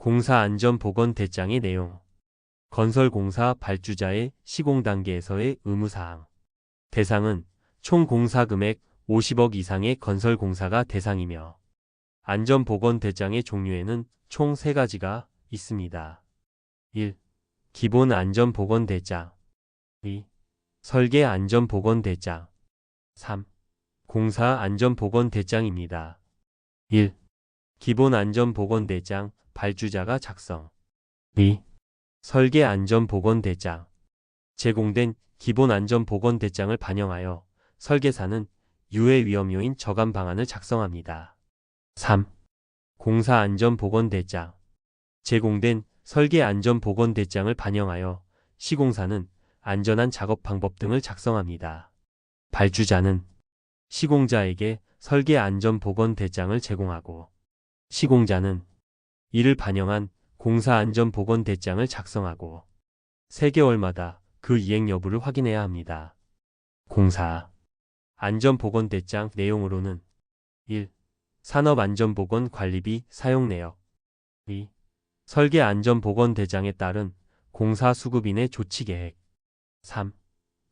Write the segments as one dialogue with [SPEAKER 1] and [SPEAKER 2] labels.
[SPEAKER 1] 공사안전보건대장의 내용 건설공사 발주자의 시공 단계에서의 의무사항 대상은 총 공사금액 50억 이상의 건설공사가 대상이며 안전보건대장의 종류에는 총 3가지가 있습니다. 1. 기본 안전보건대장 2. 설계 안전보건대장 3. 공사 안전보건대장입니다. 1. 기본 안전보건대장 발주자가 작성 2. 설계 안전보건대장 제공된 기본 안전보건대장을 반영하여 설계사는 유해 위험 요인 저감 방안을 작성합니다. 3. 공사 안전보건대장 제공된 설계 안전보건대장을 반영하여 시공사는 안전한 작업 방법 등을 작성합니다. 발주자는 시공자에게 설계 안전보건대장을 제공하고 시공자는 이를 반영한 공사 안전보건대장을 작성하고 3개월마다 그 이행 여부를 확인해야 합니다. 공사 안전보건대장 내용으로는 1. 산업안전보건관리비 사용 내역 2. 설계 안전보건대장에 따른 공사 수급인의 조치 계획 3.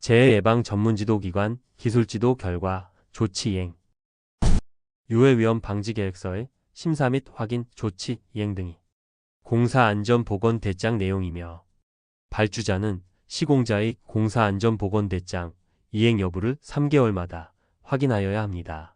[SPEAKER 1] 재해 예방 전문지도기관 기술지도 결과 조치 이행 유해 위험 방지 계획서의 심사 및 확인 조치 이행 등이 공사 안전보건대장 내용이며 발주자는 시공자의 공사 안전보건대장 이행 여부를 3개월마다 확인하여야 합니다.